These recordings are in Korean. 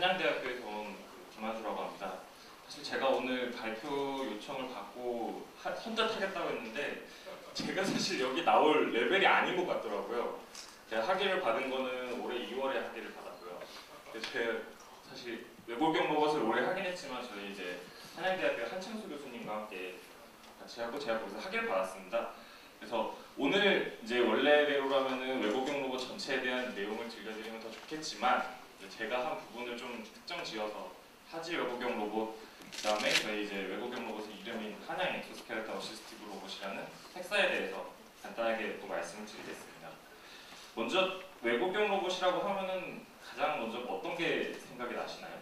한양대학교에서 온 김한수라고 합니다. 사실 제가 오늘 발표 요청을 받고 하- 혼자 타겠다고 했는데 제가 사실 여기 나올 레벨이 아닌 것 같더라고요. 제가 학위를 받은 거는 올해 2월에 학위를 받았고요. 제가 사실 외국경 로봇을 올해 하긴 했지만 저희 이제 한양대학교 한창수 교수님과 함께 같이 하고 제가 거기서 학위를 받았습니다. 그래서 오늘 이제 원래대로라면은 외국 경 로봇 전체에 대한 내용을 들려드리면 더 좋겠지만 이 제 제가 한 부분을 좀 특정 지어서 하지 외국경 로봇 그다음에 저희 이제 외국경 로봇의 이름인 한양 엑소스켈레톤 어시스티브 로봇이라는 핵사에 대해서 간단하게 또 말씀을 드리겠습니다. 먼저 외국경 로봇이라고 하면은 가장 먼저 어떤 게 생각이 나시나요?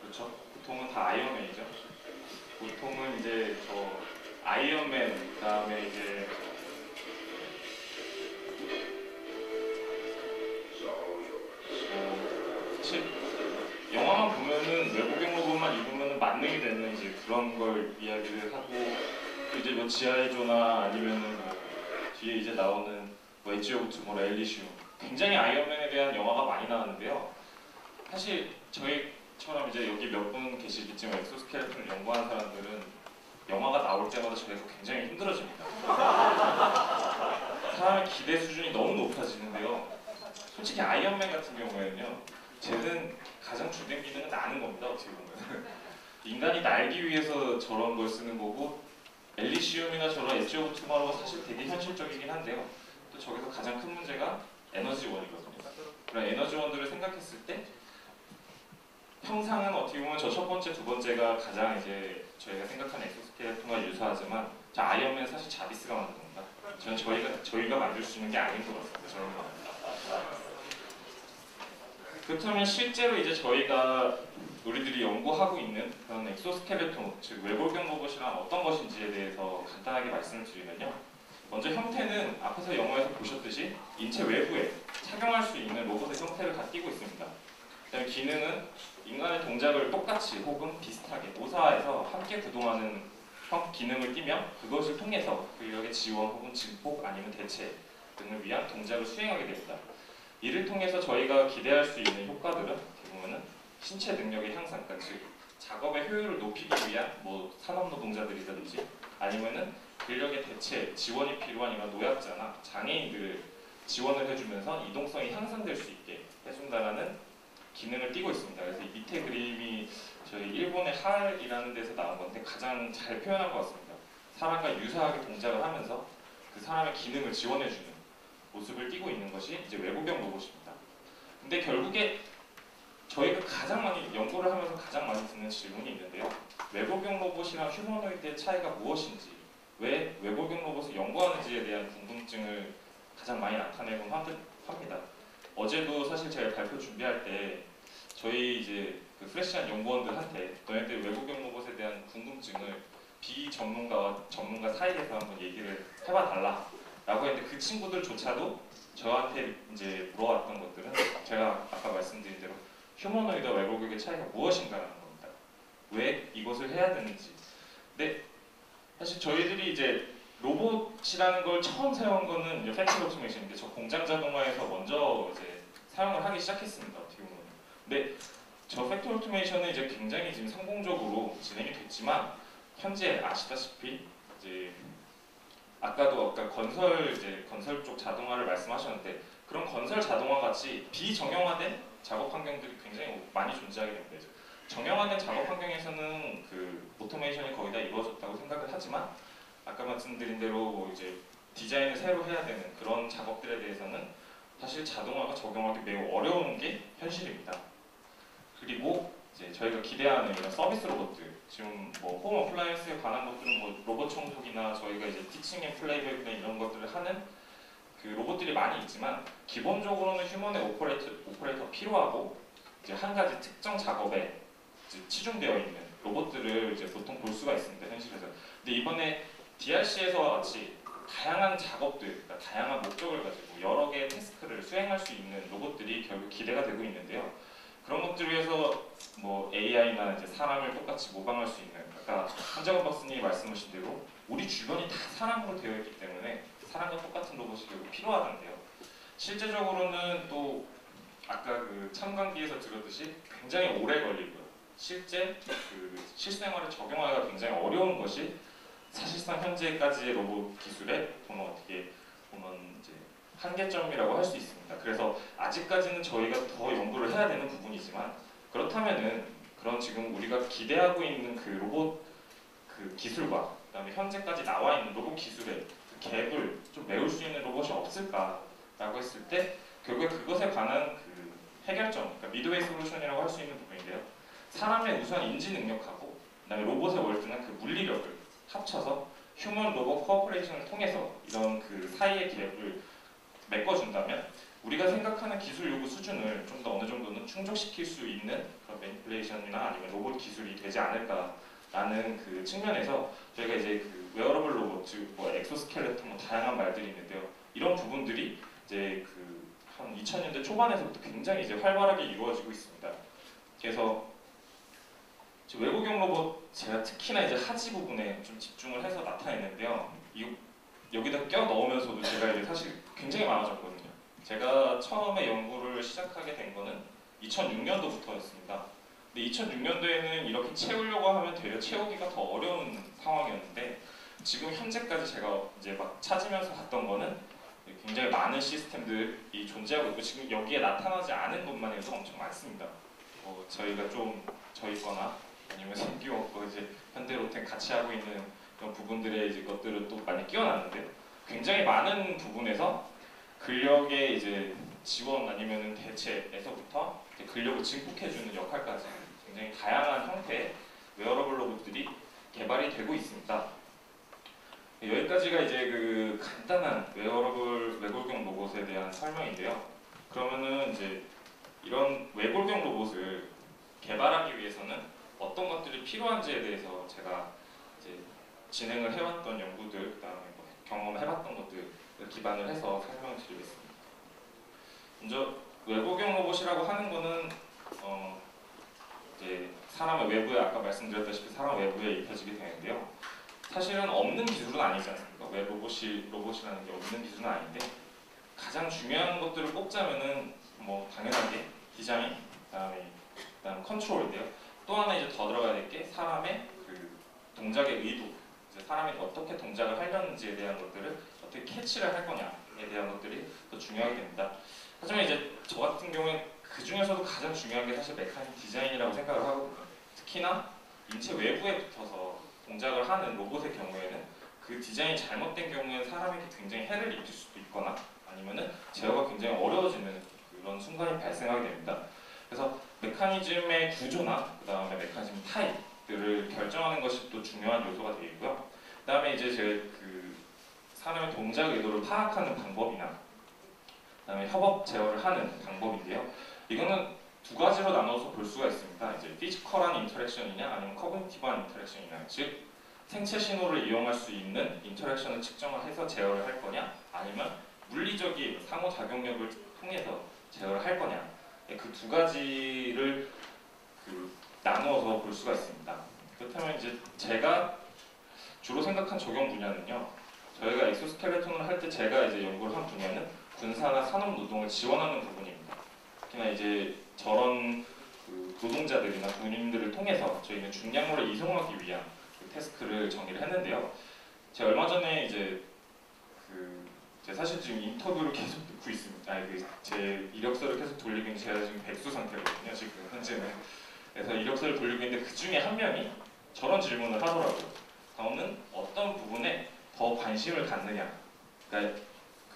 그렇죠. 보통은 다 아이언맨이죠. 보통은 이제 저 아이언맨 그다음에 이제 만능이 되는 이제 그런 걸 이야기를 하고 또 이제 뭐 지하의 조나 아니면은 뭐 뒤에 이제 나오는 뭐 엣지 오브 투모로 엘리시움 굉장히 아이언맨에 대한 영화가 많이 나왔는데요. 사실 저희처럼 이제 여기 몇 분 계시겠지만 엑소스켈레톤을 연구하는 사람들은 영화가 나올 때마다 저희가 굉장히 힘들어집니다. 사람의 기대 수준이 너무 높아지는데요. 솔직히 아이언맨 같은 경우에는요. 쟤는 가장 주된 기능은 나는 겁니다. 어떻게 보면 인간이 날기 위해서 저런 걸 쓰는 거고 엘리시움이나 저런 엣지 오브 투마로가 사실 되게 현실적이긴 한데요. 또 저기서 가장 큰 문제가 에너지원이거든요. 그런 에너지원들을 생각했을 때 형상은 어떻게 보면 저 첫 번째, 두 번째가 가장 이제 저희가 생각하는 엑소스켈레톤과 유사하지만 저 아이언맨은 사실 자비스가 만든 겁니다. 저는 저희가 저희가 만들 수 있는 게 아닌 것 같습니다. 저런 거. 그렇다면 실제로 이제 저희가 우리들이 연구하고 있는 그런 엑소스켈레톤, 즉 외골경 로봇이란 어떤 것인지에 대해서 간단하게 말씀을 드리면요. 먼저 형태는 앞에서 영화에서 보셨듯이 인체 외부에 착용할 수 있는 로봇의 형태를 다 띠고 있습니다. 그다음에 기능은 인간의 동작을 똑같이 혹은 비슷하게 모사해서 함께 구동하는 형 기능을 띠며 그것을 통해서 근력의 지원 혹은 증폭 아니면 대체 등을 위한 동작을 수행하게 됩니다. 이를 통해서 저희가 기대할 수 있는 효과들은 보면은 신체 능력의 향상, 그러니까 즉 작업의 효율을 높이기 위한 뭐 산업 노동자들이든지 아니면은 근력의 대체, 지원이 필요한 이런 노약자나 장애인들을 지원을 해주면서 이동성이 향상될 수 있게 해준다라는 기능을 띠고 있습니다. 그래서 이 밑에 그림이 저희 일본의 할이라는 데서 나온 건데 가장 잘 표현한 것 같습니다. 사람과 유사하게 동작을 하면서 그 사람의 기능을 지원해주는 모습을 띠고 있는 것이 이제 외국형 로봇입니다. 근데 결국에 저희가 가장 많이 연구를 하면서 가장 많이 듣는 질문이 있는데요. 외국형 로봇이랑 휴머노이드의 차이가 무엇인지, 왜 외국형 로봇을 연구하는지에 대한 궁금증을 가장 많이 나타내곤 합니다. 어제도 사실 제가 발표 준비할 때 저희 이제 그 프레시한 연구원들한테 너희들 외국형 로봇에 대한 궁금증을 비전문가와 전문가 사이에서 한번 얘기를 해봐 달라 라고 했는데 그 친구들조차도 저한테 이제 물어왔던 것들은 제가 아까 말씀드린 대로 휴머노이드와 외국격의 차이가 무엇인가라는 겁니다. 왜 이것을 해야 되는지. 근데 사실 저희들이 이제 로봇이라는 걸 처음 사용한 거는 팩트 오토메이션인데 저 공장 자동화에서 먼저 이제 사용을 하기 시작했습니다. 어떻게 보면. 근데 저 팩트 오토메이션은 이제 굉장히 지금 성공적으로 진행이 됐지만 현재 아시다시피 이제 아까도 아까 건설 이제 건설 쪽 자동화를 말씀하셨는데 그런 건설 자동화 같이 비정형화된 작업 환경들이 굉장히 많이 존재하게 됩니다. 정형화된 작업 환경에서는 그 오토메이션이 거의 다 이루어졌다고 생각을 하지만 아까 말씀드린 대로 뭐 이제 디자인을 새로 해야 되는 그런 작업들에 대해서는 사실 자동화가 적용하기 매우 어려운 게 현실입니다. 그리고 이제 저희가 기대하는 이런 서비스 로봇들 지금 뭐 홈 어플라이언스에 관한 것들은 뭐 로봇 청소기나 저희가 이제 티칭 앤 플레이백이나 이런 것들을 하는 그 로봇들이 많이 있지만 기본적으로는 휴먼의 오퍼레이터 오퍼레이터가 필요하고 이제 한 가지 특정 작업에 치중되어 있는 로봇들을 이제 보통 볼 수가 있습니다 현실에서. 근데 이번에 DRC에서와 같이 다양한 작업들, 그러니까 다양한 목적을 가지고 여러 개의 태스크를 수행할 수 있는 로봇들이 결국 기대가 되고 있는데요. 그런 것들 위해서 뭐 AI나 이제 사람을 똑같이 모방할 수 있는 아까 한정은 박사님이 말씀하신 대로 우리 주변이 다 사람으로 되어 있기 때문에 사람과 똑같은 로봇이 결국 필요하던데요. 실제적으로는 또 아까 그 참관기에서 들었듯이 굉장히 오래 걸리고요. 실제 그 실생활에 적용하기가 굉장히 어려운 것이 사실상 현재까지의 로봇 기술의 보면 어떻게 보면 이제 한계점이라고 할 수 있습니다. 그래서 아직까지는 저희가 더 연구를 해야 되는 부분이지만 그렇다면은 그런 지금 우리가 기대하고 있는 그 로봇 그 기술과 그다음에 현재까지 나와 있는 로봇 기술의 그 갭을 좀 메울 수 있는 로봇이 없을까라고 했을 때 결국에 그것에 관한 그 해결점, 그러니까 미드웨이 솔루션이라고 할 수 있는 부분인데요. 사람의 우선 인지 능력하고 그다음에 로봇의 월드는 그 물리력을 합쳐서 휴먼 로봇 코어퍼레이션을 통해서 이런 그 사이의 갭을 우리가 생각하는 기술 요구 수준을 좀 더 어느 정도는 충족시킬 수 있는 그런 매니플레이션이나 아니면 로봇 기술이 되지 않을까라는 그 측면에서 저희가 이제 그 웨어러블 로봇, 즉 뭐 엑소스켈레톤 뭐 다양한 말들이 있는데요. 이런 부분들이 이제 그 한 2000년대 초반에서부터 굉장히 이제 활발하게 이루어지고 있습니다. 그래서 저 외국용 로봇 제가 특히나 이제 하지 부분에 좀 집중을 해서 나타냈는데요. 이 여기다 껴 넣으면서도 제가 이제 사실 굉장히 많아졌거든요. 제가 처음에 연구를 시작하게 된 거는 2006년도부터였습니다. 근데 2006년도에는 이렇게 채우려고 하면 되려 채우기가 더 어려운 상황이었는데 지금 현재까지 제가 이제 막 찾으면서 봤던 거는 굉장히 많은 시스템들이 존재하고 있고 지금 여기에 나타나지 않은 것만 해도 엄청 많습니다. 뭐 저희가 좀 저희 거나 아니면 생기원 거 이제 현대로템 같이 하고 있는 그런 부분들의 이제 것들을 또 많이 끼워놨는데 굉장히 많은 부분에서 근력의 이제 지원 아니면은 대체에서부터 근력을 증폭해주는 역할까지 굉장히 다양한 형태의 웨어러블 로봇들이 개발이 되고 있습니다. 여기까지가 이제 그 간단한 웨어러블 외골경 로봇에 대한 설명인데요. 그러면은 이제 이런 외골경 로봇을 개발하기 위해서는 어떤 것들이 필요한지에 대해서 제가 이제 진행을 해왔던 연구들, 그다음에 뭐 경험해봤던 것들을 기반을 해서 설명을 드리겠습니다. 먼저 외부경 로봇이라고 하는 거는 어 이제 사람의 외부에 아까 말씀드렸다시피 사람 외부에 입혀지게 되는데요. 사실은 없는 기술은 아니지 않습니까? 외 로봇이 로봇이라는 게 없는 기술은 아닌데 가장 중요한 것들을 꼽자면은 뭐 당연하게 디자인, 그다음에 그다음 컨트롤인데요. 또 하나 이제 더 들어가야 될 게 사람의 그 동작의 의도, 이제 사람이 어떻게 동작을 하려는지에 대한 것들을 어떻게 캐치를 할 거냐에 대한 것들이 더 중요하게 됩니다. 하지만 이제 저 같은 경우에 그 중에서도 가장 중요한 게 사실 메카닉 디자인이라고 생각을 하고 특히나 인체 외부에 붙어서 동작을 하는 로봇의 경우에는 그 디자인이 잘못된 경우에는 사람에게 굉장히 해를 입힐 수도 있거나 아니면은 제어가 굉장히 어려워지는 그런 순간이 발생하게 됩니다. 그래서 메커니즘의 구조나 그 다음에 메커니즘 타입들을 결정하는 것이 또 중요한 요소가 되겠고요. 그 다음에 이제 제그 사람의 동작 의도를 파악하는 방법이나 그 다음에 협업 제어를 하는 방법인데요. 이거는 두 가지로 나눠서 볼 수가 있습니다. 이제 피지컬한 인터랙션이냐 아니면 커그니티브한 인터랙션이냐 즉 생체 신호를 이용할 수 있는 인터랙션을 측정을 해서 제어를 할 거냐 아니면 물리적인 상호작용력을 통해서 제어를 할 거냐 그 두 가지를 그 나누어서 볼 수가 있습니다. 그렇다면 이제 제가 주로 생각한 적용 분야는요. 저희가 엑소스켈레톤을 할 때 제가 이제 연구를 한 분야는 군사나 산업 노동을 지원하는 부분입니다. 특히나 이제 저런 그 노동자들이나 군인들을 통해서 저희는 중량물을 이송하기 위한 그 태스크를 정리를 했는데요. 제가 얼마 전에 이제 그 제가 사실 지금 인터뷰를 계속 듣고 있습니다. 아니, 그 제 이력서를 계속 돌리고 있는 제가 지금 백수 상태거든요. 지금 현재는. 그래서 이력서를 돌리고 있는데 그 중에 한 명이 저런 질문을 하더라고요. 너는 어떤 부분에 더 관심을 갖느냐? 그러니까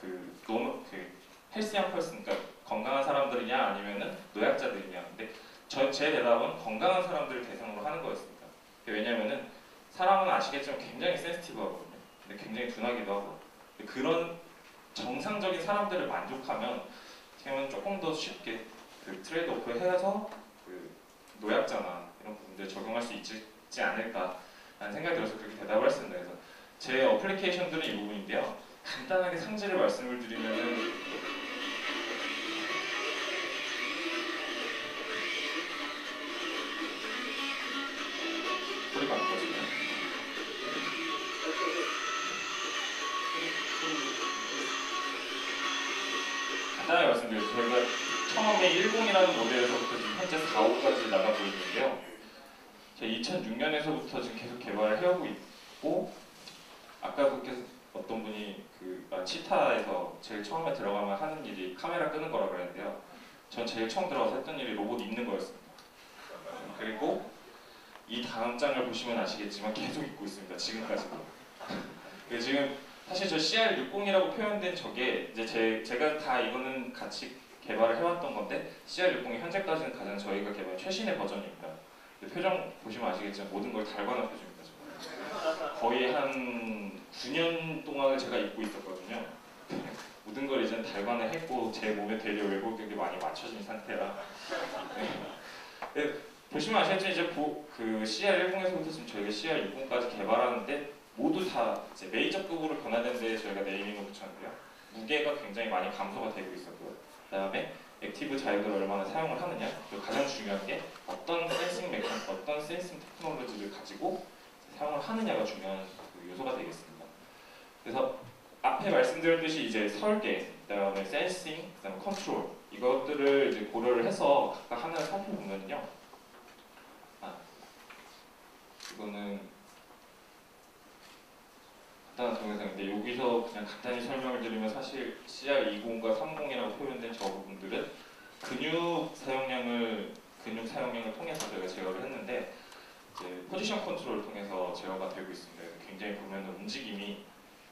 그 노무 그 헬스양 펄슨, 그러니까 건강한 사람들이냐 아니면은 노약자들이냐. 근데 저, 제 대답은 건강한 사람들을 대상으로 하는 거였습니다. 왜냐면은 사람은 아시겠지만 굉장히 센스티브하거든요. 근데 굉장히 둔하기도 하고 그런 정상적인 사람들을 만족하면 어떻게 조금 더 쉽게 그 트레이드 오프를 해서 그 노약자나 이런 부분들 적용할 수 있지 않을까라는 생각이 들어서 그렇게 대답을 했습니다. 그래서 제 어플리케이션들은 이 부분인데요. 간단하게 상지를 말씀을 드리면 어떤 분이 그 아, 치타에서 제일 처음에 들어가면 하는 일이 카메라 끄는 거라 그랬는데요. 전 제일 처음 들어가서 했던 일이 로봇 입는 거였습니다. 그리고 이 다음 장을 보시면 아시겠지만 계속 입고 있습니다. 지금까지도. 그 지금 사실 저 CR60이라고 표현된 저게 이제 제, 제가 다 이거는 같이 개발을 해왔던 건데 CR60이 현재까지는 가장 저희가 개발 최신의 버전입니다. 근데 표정 보시면 아시겠지만 모든 걸 달관한. 저 거. 거의 한 9년 동안을 제가 입고 있었거든요. 모든 걸 이제 달관을 했고 제 몸에 되려 외국격이 많이 맞춰진 상태라. 네. 네, 보시면 아시겠지만 이제 보- 그 CR10에서부터 지금 저희가 CR60까지 개발하는데 모두 다 이제 메이저급으로 변화된 데 저희가 네이밍을 붙였는데요. 무게가 굉장히 많이 감소가 되고 있었고요. 그 다음에 액티브 자유를 얼마나 사용을 하느냐 그리고 가장 중요한 게 어떤 센싱 메커 어떤 센싱 테크놀로지를 가지고 사용을 하느냐가 중요한 그 요소가 되겠습니다. 그래서 앞에 말씀드렸듯이 이제 설계, 그다음에 센싱, 그다음에 컨트롤 이것들을 이제 고려를 해서 각각 하나를 살펴보면요. 아, 이거는 간단한 동영상인데 여기서 그냥 간단히 설명을 드리면 사실 CR20과 30이라고 표현된 저 부분들은 근육 사용량을 근육 사용량을 통해서 저희가 제어를 했는데 포지션 컨트롤을 통해서 제어가 되고 있습니다. 굉장히 보면 움직임이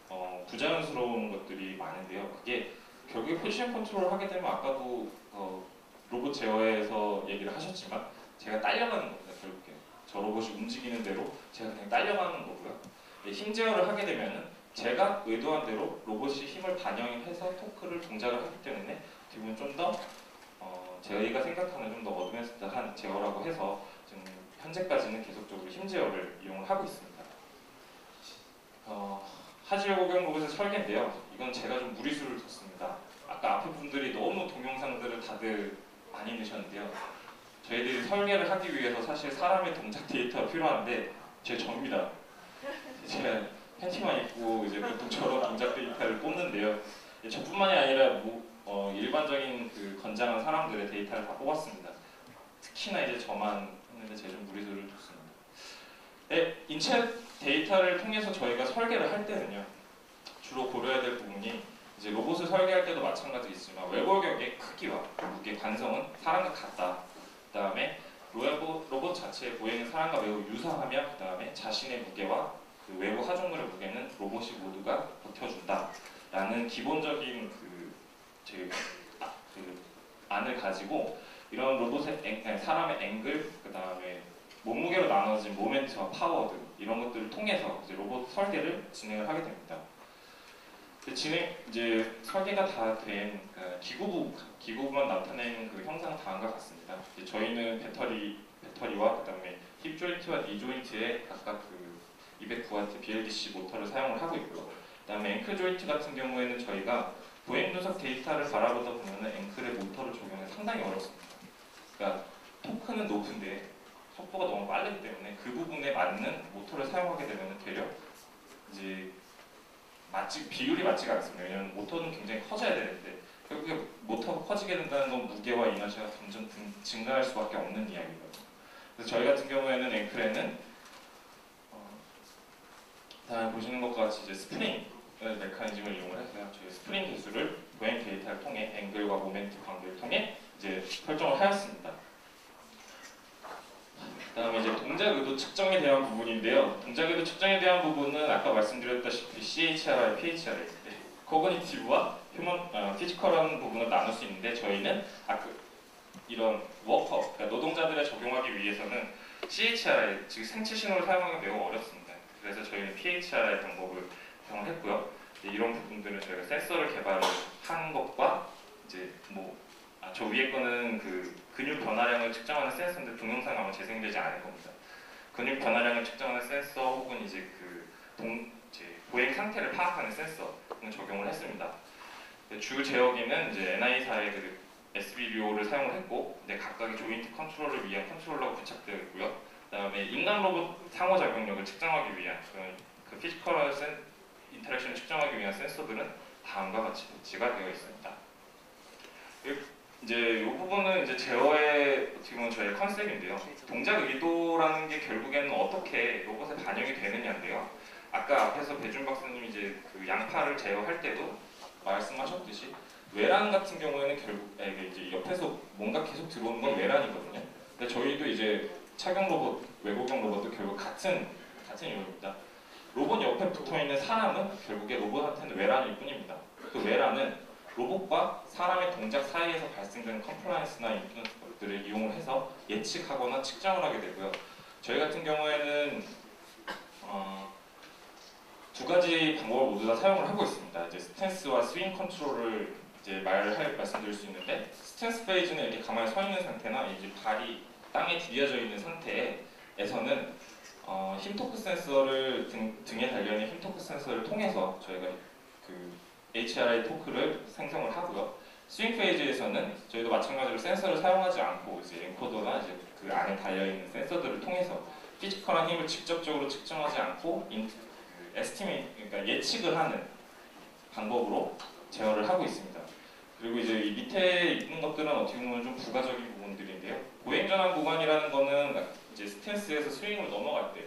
어, 부자연스러운 것들이 많은데요. 그게 결국에 포지션 컨트롤을 하게 되면 아까도 어, 로봇 제어에서 얘기를 하셨지만 제가 딸려가는 겁니다. 결국에 저 로봇이 움직이는 대로 제가 그냥 딸려가는 거고요. 네, 힘 제어를 하게 되면은 제가 의도한 대로 로봇이 힘을 반영해서 토크를 동작을 하기 때문에 지금 좀더 어, 저희가 생각하는 좀 더 어드밴스드한 제어라고 해서 현재까지는 계속적으로 힘 제어를 이용을 하고 있습니다. 어, 하지오 고경 로봇의 설계인데요. 이건 제가 좀 무리수를 뒀습니다. 아까 앞에 분들이 너무 동영상들을 다들 많이 넣으셨는데요. 저희들이 설계를 하기 위해서 사실 사람의 동작 데이터가 필요한데 제 접니다. 제가 팬티만 입고 이제 보통 저런 동작 데이터를 뽑는데요. 저뿐만이 아니라 뭐, 어, 일반적인 그 건장한 사람들의 데이터를 다 뽑았습니다. 특히나 이제 저만 했는데 제가 좀 무리수를 뒀습니다. 네, 인체 데이터를 통해서 저희가 설계를 할 때는요. 주로 고려해야 될 부분이 이제 로봇을 설계할 때도 마찬가지겠지만 외골격의 크기와 무게 관성은 사람과 같다. 그 다음에 로봇, 로봇 자체의 보행은 사람과 매우 유사하며 그 다음에 자신의 무게와 그 외부 하중물의 무게는 로봇이 모두가 버텨준다 라는 기본적인 그, 제, 아, 그 안을 가지고 이런 로봇의 앵, 사람의 앵글 그 다음에 몸무게로 나눠진 모멘트와 파워 등 이런 것들을 통해서 이제 로봇 설계를 진행을 하게 됩니다. 그 진행 이제 설계가 다된 그 기구부 기구부만 나타내는 그 형상 다음과 같습니다. 저희는 배터리 배터리와 그다음에 힙 조인트와 니 조인트에 각각 그 209W BLDC 모터를 사용을 하고 있고요. 그다음에 앵클 조인트 같은 경우에는 저희가 보행 분석 데이터를 바라보다 보면은 앵클의 모터를 적용하기 상당히 어렵습니다. 그러니까 토크는 높은데 속도가 너무 빠르기 때문에 그 부분에 맞는 모터를 사용하게 되면 되려 이제 맞지 비율이 맞지가 않습니다. 왜냐하면 모터는 굉장히 커져야 되는데 결국에 모터가 커지게 된다는 건 무게와 이너시가 점점 등- 증가할 수밖에 없는 이야기거든요. 그래서 저희 같은 경우에는 앵클에는 어, 다음에 보시는 것과 같이 이제 스프링 메커니즘을 이용을 해서요. 저희 스프링 기술을 보행 데이터를 통해 앵글과 모멘트 관계를 통해 이제 설정을 하였습니다. 그다음에 이제 동작 의도 측정에 대한 부분인데요. 동작 의도 측정에 대한 부분은 아까 말씀드렸다시피 CHR와 PHR, 네. 코그니티브와 휴먼 어, 피지컬한 부분을 나눌 수 있는데 저희는 아까 이런 워커, 그러니까 노동자들에 적용하기 위해서는 CHR, 즉 생체 신호를 사용하기 매우 어렵습니다. 그래서 저희는 PHR의 방법을 사용했고요. 이제 이런 부분들은 저희가 센서를 개발을 한 것과 이제 뭐 아, 저 위에 거는 그 근육 변화량을 측정하는 센서인데 동영상 아마 재생되지 않을 겁니다. 근육 변화량을 측정하는 센서 혹은 이제 그 동, 이제 보행 상태를 파악하는 센서는 적용을 했습니다. 주 제어기는 이제 NI사의 그 SBBO를 사용을 했고, 근데 각각의 조인트 컨트롤을 위한 컨트롤러가 부착되어 있고요. 그다음에 인간 로봇 상호 작용력을 측정하기 위한 그런 그 피지컬 센 인터랙션을 측정하기 위한 센서들은 다음과 같이 배치가 되어 있습니다. 이제 이 부분은 이제 제어의 어떻게 보면 저의 컨셉인데요. 동작 의도라는 게 결국에는 어떻게 로봇에 반영이 되느냐인데요. 아까 앞에서 배준 박사님이 이제 그 양파를 제어할 때도 말씀하셨듯이 외란 같은 경우에는 결국 아, 이제 옆에서 뭔가 계속 들어오는 건 외란이거든요. 근데 저희도 이제 착용 로봇, 외국용 로봇도 결국 같은 같은 이유입니다. 로봇 옆에 붙어 있는 사람은 결국에 로봇한테는 외란일 뿐입니다. 그 외란은 로봇과 사람의 동작 사이에서 발생되는 컴플라이언스나 인플루언스들을 이용을 해서 예측하거나 측정을 하게 되고요. 저희 같은 경우에는 어, 두 가지 방법을 모두 다 사용을 하고 있습니다. 이제 스탠스와 스윙 컨트롤을 이제 말할 말씀드릴 수 있는데 스탠스 페이지는 이렇게 가만히 서 있는 상태나 이제 발이 땅에 디뎌져 있는 상태에서는 어, 힘토크 센서를 등, 등에 달려 있는 힘토크 센서를 통해서 저희가 그 HRI 토크를 생성을 하고요. 스윙 페이지에서는 저희도 마찬가지로 센서를 사용하지 않고 이제 엔코더나 이제 그 안에 달려 있는 센서들을 통해서 피지컬한 힘을 직접적으로 측정하지 않고 인, 그 그러니까 예측을 하는 방법으로 제어를 하고 있습니다. 그리고 이제 이 밑에 있는 것들은 어떻게 보면 좀 부가적인 부분들인데요. 보행전환 구간이라는 거는 이제 스탠스에서 스윙으로 넘어갈 때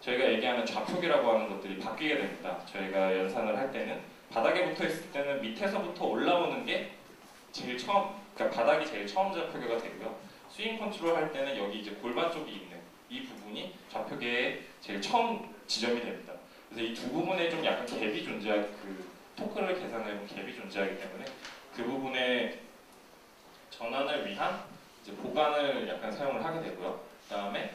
저희가 얘기하는 좌표기라고 하는 것들이 바뀌게 됩니다. 저희가 연산을 할 때는 바닥에 붙어 있을 때는 밑에서부터 올라오는 게 제일 처음, 그러니까 바닥이 제일 처음 좌표계가 되고요. 스윙 컨트롤 할 때는 여기 이제 골반 쪽이 있는 이 부분이 좌표계의 제일 처음 지점이 됩니다. 그래서 이 두 부분에 좀 약간 갭이 존재하, 그 토크를 계산해본 갭이 존재하기 때문에 그 부분의 전환을 위한 이제 보관을 약간 사용을 하게 되고요. 그 다음에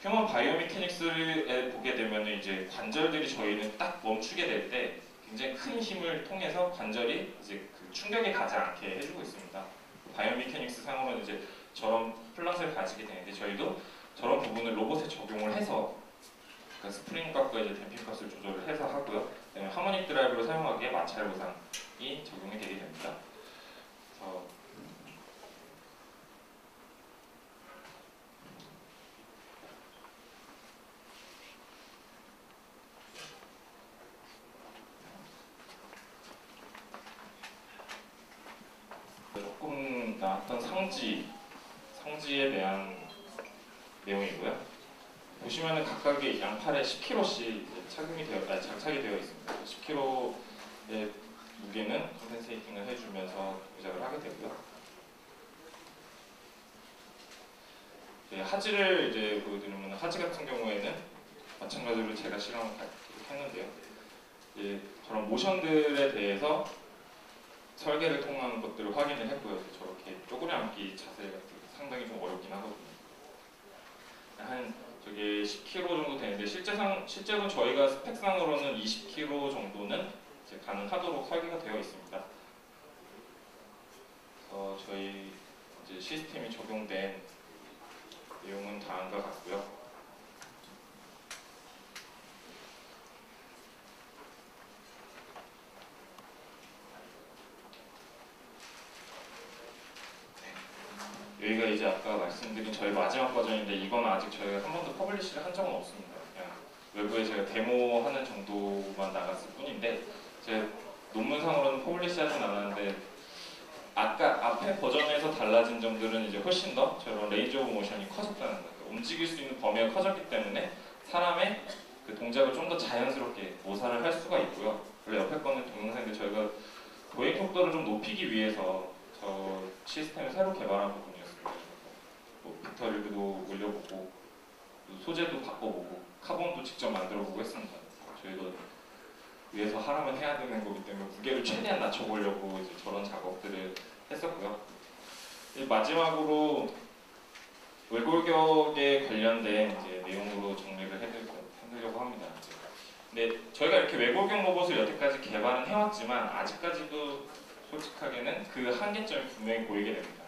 휴먼 바이오미케닉스에 보게 되면 이제 관절들이 저희는 딱 멈추게 될 때 굉장히 큰 힘을 통해서 관절이 이제 그 충격에 가지 않게 해주고 있습니다. 바이오미케닉스 상으로는 이제 저런 플랫을 가지게 되는데 저희도 저런 부분을 로봇에 적용을 해서 그 스프링 값과 이제 댐핑 값을 조절을 해서 하고요. 그다음에 하모닉 드라이브를 사용하기에 마찰 보상이 적용이 되게 됩니다. 그래서 조금 상지, 상지에 대한 내용이고요. 보시면은 각각의 양팔에 10kg씩 착용이 되어, 아니, 장착이 되어 있습니다. 10kg의 무게는 컴펜세이팅을 해주면서 조작을 하게 되고요. 네, 하지를 이제 보여드리면 하지 같은 경우에는 마찬가지로 제가 실험을 했는데요. 이제 저런 모션들에 대해서 설계를 통한 것들을 확인을 했고요. 저렇게 쪼그려 앉기 자세 같은 게 상당히 좀 어렵긴 하거든요. 한 저게 10kg 정도 되는데 실제상 실제로 저희가 스펙상으로는 20kg 정도는 가능하도록 설계가 되어 있습니다. 그래서 저희 시스템이 적용된 내용은 다음과 같고요. 여기가 이제 아까 말씀드린 저희 마지막 버전인데 이건 아직 저희가 한 번도 퍼블리시를 한 적은 없습니다. 그냥 외부에 제가 데모하는 정도만 나갔을 뿐인데 제 논문상으로는 퍼블리시 하진 않았는데 아까 앞에 버전에서 달라진 점들은 이제 훨씬 더 저런 레인지 오브 모션이 커졌다는 거예요. 움직일 수 있는 범위가 커졌기 때문에 사람의 그 동작을 좀 더 자연스럽게 모사를 할 수가 있고요. 원래 옆에 거는 동영상인데 저희가 보행 속도를 좀 높이기 위해서 저 시스템을 새로 개발한 부분 뭐 빅터 리뷰도 올려보고 소재도 바꿔보고 카본도 직접 만들어보고 했습니다. 저희도 위에서 하라면 해야 되는 거기 때문에 무게를 최대한 낮춰보려고 이제 저런 작업들을 했었고요. 마지막으로 외골격에 관련된 이제 내용으로 정리를 해드리려고 합니다. 근데 저희가 이렇게 외골격 로봇을 여태까지 개발은 해왔지만 아직까지도 솔직하게는 그 한계점이 분명히 보이게 됩니다.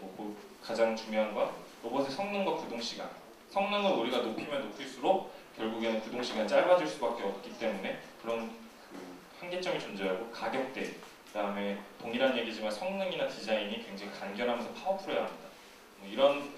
뭐그 가장 중요한 건 로봇의 성능과 구동 시간. 성능을 우리가 높이면 높일수록 결국에는 구동 시간이 짧아질 수밖에 없기 때문에 그런 그 한계점이 존재하고 가격대, 그다음에 동일한 얘기지만 성능이나 디자인이 굉장히 간결하면서 파워풀해야 합니다. 뭐 이런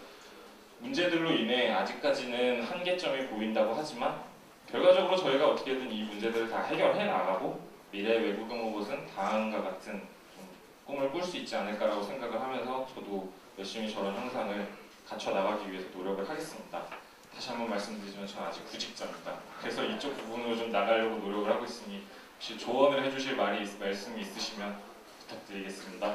문제들로 인해 아직까지는 한계점이 보인다고 하지만 결과적으로 저희가 어떻게든 이 문제들을 다 해결해 나가고 미래 외국용 로봇은 다음과 같은 좀 꿈을 꿀 수 있지 않을까라고 생각을 하면서 저도 열심히 저런 형상을 갖춰 나가기 위해서 노력을 하겠습니다. 다시 한번 말씀드리지만 저는 아직 구직자입니다. 그래서 이쪽 부분으로 좀 나가려고 노력을 하고 있으니 혹시 조언을 해주실 말이 있- 말씀이 있으시면 부탁드리겠습니다.